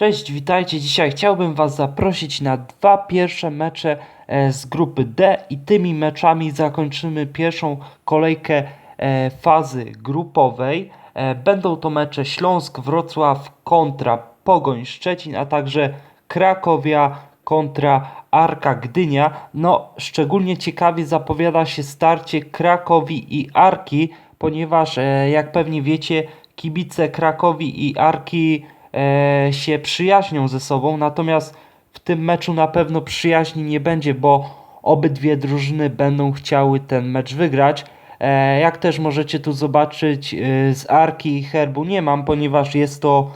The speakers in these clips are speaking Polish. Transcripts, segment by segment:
Cześć, witajcie. Dzisiaj chciałbym Was zaprosić na dwa pierwsze mecze e, z grupy D i tymi meczami zakończymy pierwszą kolejkę e, fazy grupowej. E, Będą to mecze Śląsk-Wrocław kontra Pogoń Szczecin, a także Krakowia kontra Arka Gdynia. No, szczególnie ciekawie zapowiada się starcie Krakowi i Arki, ponieważ jak pewnie wiecie, kibice Krakowi i Arki e, się przyjaźnią ze sobą, natomiast w tym meczu na pewno przyjaźni nie będzie, bo obydwie drużyny będą chciały ten mecz wygrać. E, jak też możecie tu zobaczyć, e, z Arki i Herbu nie mam, ponieważ jest to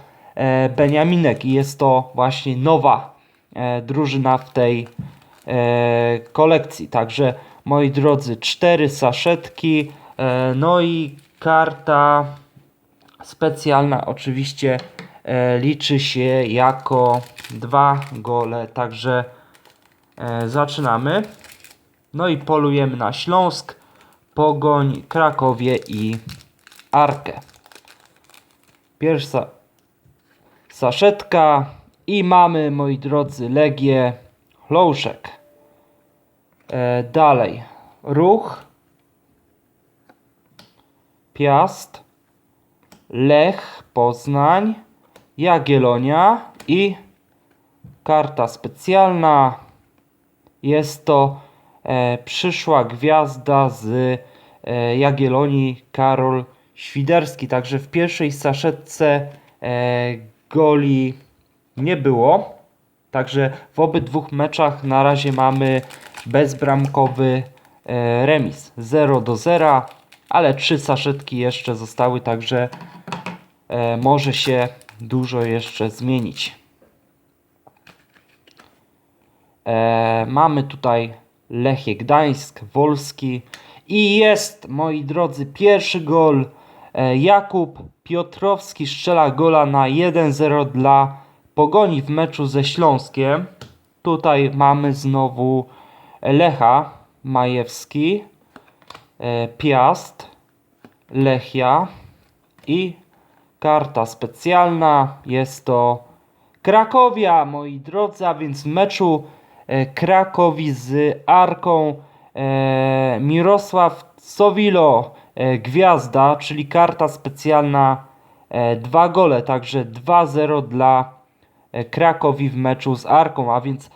Beniaminek i jest to właśnie nowa drużyna w tej kolekcji. Także moi drodzy, cztery saszetki, no i karta specjalna oczywiście liczy się jako dwa gole, także e, zaczynamy. No i polujemy na Śląsk, Pogoń, Krakowie i Arkę. Pierwsza saszetka i mamy, moi drodzy, Legię Hlouszek. E, dalej, Ruch, Piast, Lech Poznań, Jagiellonia i karta specjalna. Jest to e, przyszła gwiazda z e, Jagiellonii Karol Świderski. Także w pierwszej saszetce e, goli nie było. Także w obydwu meczach na razie mamy bezbramkowy e, remis 0 do 0, ale trzy saszetki jeszcze zostały, także e, może się dużo jeszcze zmienić. E, mamy tutaj Lechie Gdańsk, Wolski i jest, moi drodzy, pierwszy gol. E, Jakub Piotrowski strzela gola na 1-0 dla Pogoni w meczu ze Śląskiem. Tutaj mamy znowu Lecha Majewski, e, Piast, Lechia i karta specjalna. Jest to Krakowia, moi drodzy, a więc meczu e, Krakowi z Arką e, Mirosław Sowilo, e, gwiazda, czyli karta specjalna, dwa gole, także 2-0 dla Krakowi w meczu z Arką, a więc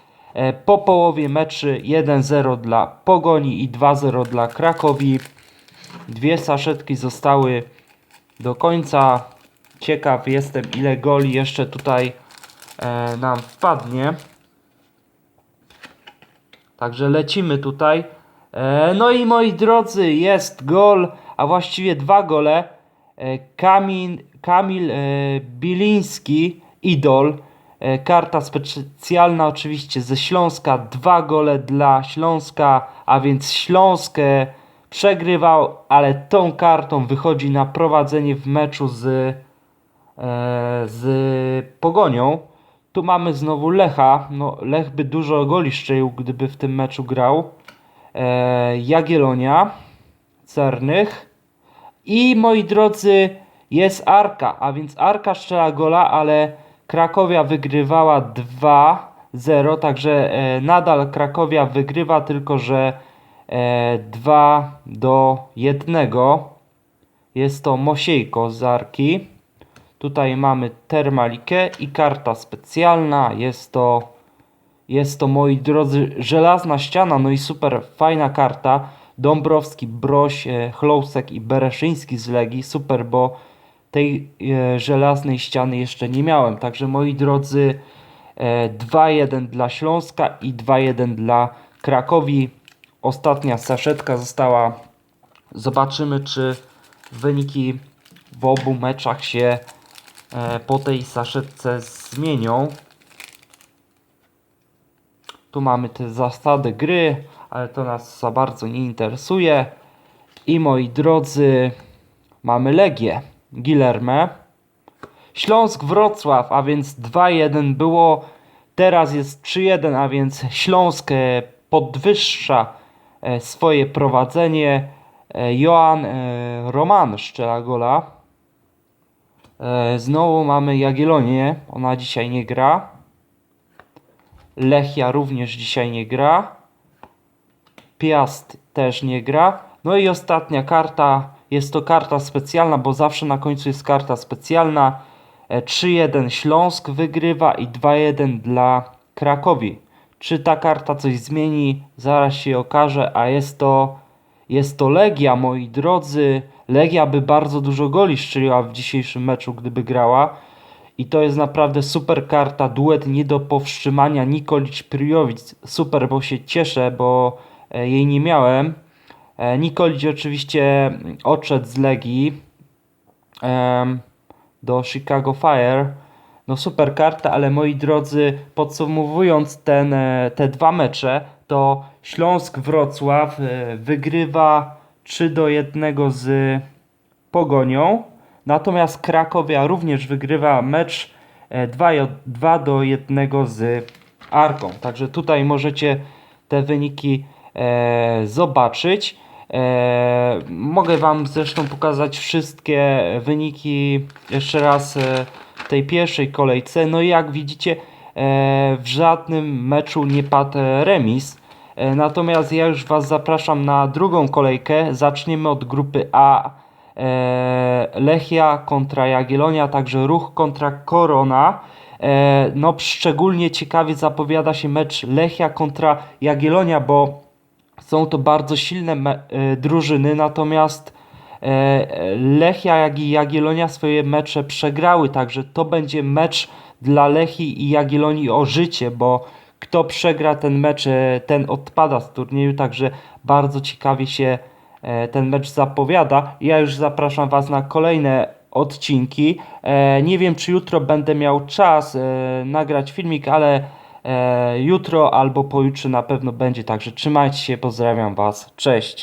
po połowie meczy 1-0 dla Pogoni i 2-0 dla Krakowi. Dwie saszetki zostały do końca. Ciekaw jestem, ile goli jeszcze tutaj e, nam wpadnie. Także lecimy tutaj. E, no i moi drodzy, jest gol, a właściwie dwa gole. E, Kamil, Kamil e, Biliński, idol. E, karta specjalna oczywiście ze Śląska. Dwa gole dla Śląska, a więc Śląsk e, przegrywał, ale tą kartą wychodzi na prowadzenie w meczu z, z Pogonią. Tu mamy znowu Lecha. No, Lech by dużo goli strzelił, gdyby w tym meczu grał. E, Jagiellonia, Cernych. I moi drodzy, jest Arka, a więc Arka strzela gola, ale Krakowia wygrywała 2-0, także e, nadal Krakowia wygrywa, tylko że e, 2 do 1. Jest to Mosiejko z Arki. Tutaj mamy Termalikę i karta specjalna. Jest to, jest to moi drodzy, żelazna ściana, no i super fajna karta. Dąbrowski, Broś, e, Chlousek i Bereszyński z Legii. Super, bo tej e, żelaznej ściany jeszcze nie miałem. Także moi drodzy, e, 2-1 dla Śląska i 2-1 dla Krakowi. Ostatnia saszetka została. Zobaczymy, czy wyniki w obu meczach się po tej saszetce zmienią. Tu mamy te zasady gry, ale to nas za bardzo nie interesuje. I moi drodzy, mamy Legię, Gilerme. Śląsk Wrocław, a więc 2-1 było, teraz jest 3-1, a więc Śląsk e, podwyższa e, swoje prowadzenie. E, Joan e, Roman strzela gola. E, znowu mamy Jagiellonię, ona dzisiaj nie gra. Lechia również dzisiaj nie gra. Piast też nie gra. No i ostatnia karta, jest to karta specjalna, bo zawsze na końcu jest karta specjalna. E, 3-1 Śląsk wygrywa i 2-1 dla Krakowi. Czy ta karta coś zmieni? Zaraz się okaże, a jest to, jest to Legia, moi drodzy. Legia by bardzo dużo goli strzeliła w dzisiejszym meczu, gdyby grała. I to jest naprawdę super karta, duet nie do powstrzymania Nikolic Priowic. Super, bo się cieszę, bo e, jej nie miałem. E, Nikolic oczywiście mm, odszedł z Legii do Chicago Fire. No super karta, ale moi drodzy, podsumowując ten, e, te dwa mecze, to Śląsk Wrocław e, wygrywa 3 do 1 z Pogonią. Natomiast Krakowia również wygrywa mecz e, 2, 2 do 1 z Arką. Także tutaj możecie te wyniki e, zobaczyć. E, mogę Wam zresztą pokazać wszystkie wyniki jeszcze raz e, w tej pierwszej kolejce. No i jak widzicie, e, w żadnym meczu nie padł e, remis. E, Natomiast ja już Was zapraszam na drugą kolejkę. Zaczniemy od grupy A. E, Lechia kontra Jagiellonia, także Ruch kontra Korona. E, No szczególnie ciekawie zapowiada się mecz Lechia kontra Jagiellonia, bo są to bardzo silne e, drużyny, natomiast e, Lechia jak i Jagiellonia swoje mecze przegrały, także to będzie mecz dla Lechii i Jagiellonii o życie, bo kto przegra ten mecz, e, ten odpada z turnieju, także bardzo ciekawie się e, ten mecz zapowiada. Ja już zapraszam Was na kolejne odcinki. E, Nie wiem, czy jutro będę miał czas nagrać filmik, ale jutro albo pojutrze na pewno będzie. Także trzymajcie się, pozdrawiam Was. Cześć.